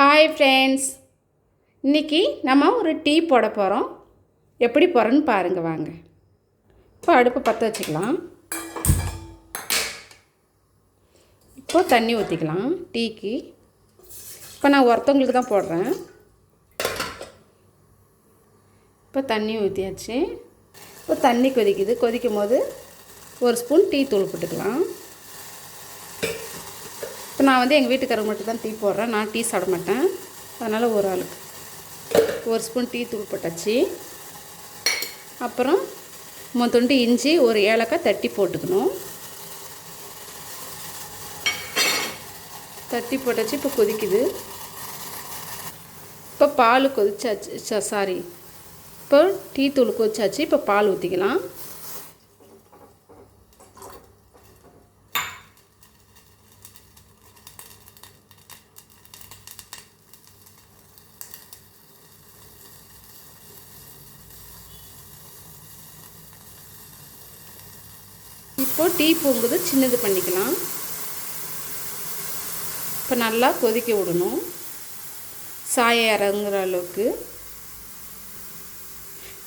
Hi friends இன்றைக்கி நம்ம ஒரு டீ போட போகிறோம் எப்படி போகிறோன்னு பாருங்கள் வாங்க. இப்போ அடுப்பு பற்ற வச்சுக்கலாம். இப்போ தண்ணி ஊற்றிக்கலாம் டீக்கு. இப்போ நான் ஒருத்தவங்களுக்கு தான் போடுறேன். இப்போ தண்ணி ஊற்றியாச்சு இப்போ தண்ணி கொதிக்குது. கொதிக்கும் போது ஒரு ஸ்பூன் டீ தூள் போட்டுக்கலாம். இப்போ நான் வந்து எங்கள் வீட்டுக்காரங்க மட்டும் தான் டீ போடுறேன். நான் டீ சாப்பிட மாட்டேன். அதனால் ஒரு ஆளுக்கு. ஒரு ஸ்பூன் டீ தூள் போட்டாச்சு. அப்புறம் மொத்தொண்டு இஞ்சி ஒரு ஏலக்காய் தட்டி போட்டுக்கணும். தட்டி போட்டாச்சு இப்போ கொதிக்குது. இப்போ பால் கொதிச்சாச்சு சாரி இப்போ டீ தூள் கொதிச்சாச்சு இப்போ பால் ஊற்றிக்கலாம் இப்போது டீ பொங்குது சின்னது பண்ணிக்கலாம். இப்போ நல்லா கொதிக்க விடணும். சாயம் இறங்குற அளவுக்கு.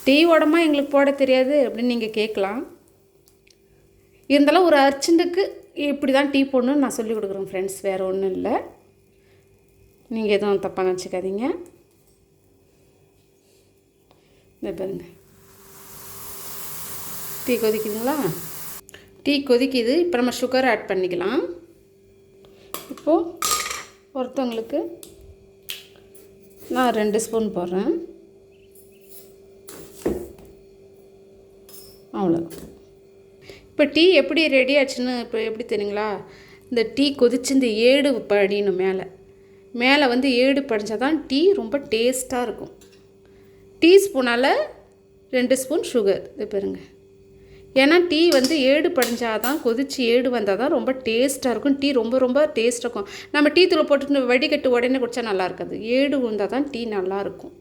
டீ உடம்பா எங்களுக்கு போட தெரியாது அப்படின்னு நீங்கள் கேட்கலாம். இருந்தாலும் ஒரு அர்ஜென்ட்டுக்கு இப்படி தான் டீ போடணும்னு நான் சொல்லி கொடுக்குறேன் ஃப்ரெண்ட்ஸ் வேறு ஒன்றும் இல்லை. நீங்கள் எதுவும் தப்பாக நினச்சிக்காதீங்க. இந்த பாருங்க. டீ கொதிக்குதுங்களா? டீ கொதிக்குது. இப்போ நம்ம சுகர் ஆட் பண்ணிக்கலாம். இப்போது ஒருத்தவங்களுக்கு நான் ரெண்டு ஸ்பூன் போடுறேன். அவ்வளோ இப்போ டீ எப்படி ரெடி ஆச்சுன்னு இப்போ எப்படி தெரியுங்களா? இந்த டீ கொதிச்சு இந்த ஏடு படியணும் மேலே. மேலே வந்து ஏடு படிஞ்சால் தான் டீ ரொம்ப டேஸ்ட்டாக இருக்கும். டீ ஸ்பூனால் ரெண்டு ஸ்பூன் சுகர் இது பாருங்கள் ஏன்னா டீ வந்து ஏடு படிஞ்சால் தான் கொதித்து ஏடு வந்தால் தான் ரொம்ப டேஸ்ட்டாக இருக்கும். டீ ரொம்ப ரொம்ப டேஸ்ட்டாக இருக்கும். நம்ம டீ தூள் போட்டு வடிகட்டு உடனே குடித்தா நல்லா இருக்காது. ஏடு வந்தால் தான் டீ நல்லாயிருக்கும்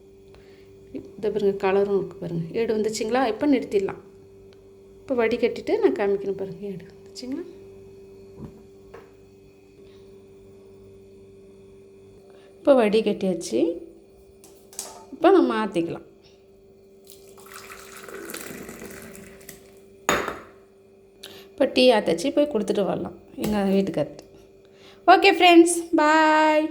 இதை பாருங்கள் கலரும் இருக்குது பாருங்கள் ஏடு வந்துச்சிங்களா? இப்போ நிறுத்திடலாம். இப்போ வடிகட்டிட்டு நான் காமிக்கணும் பாருங்கள் ஏடு வந்துச்சிங்களா? இப்போ வடிகட்டியாச்சு. இப்போ நம்ம மாற்றிக்கலாம் இப்போ டீ ஆத்தச்சு போய் கொடுத்துட்டு வரலாம் எங்கள் வீட்டுக்கார்ட்டு. Okay friends bye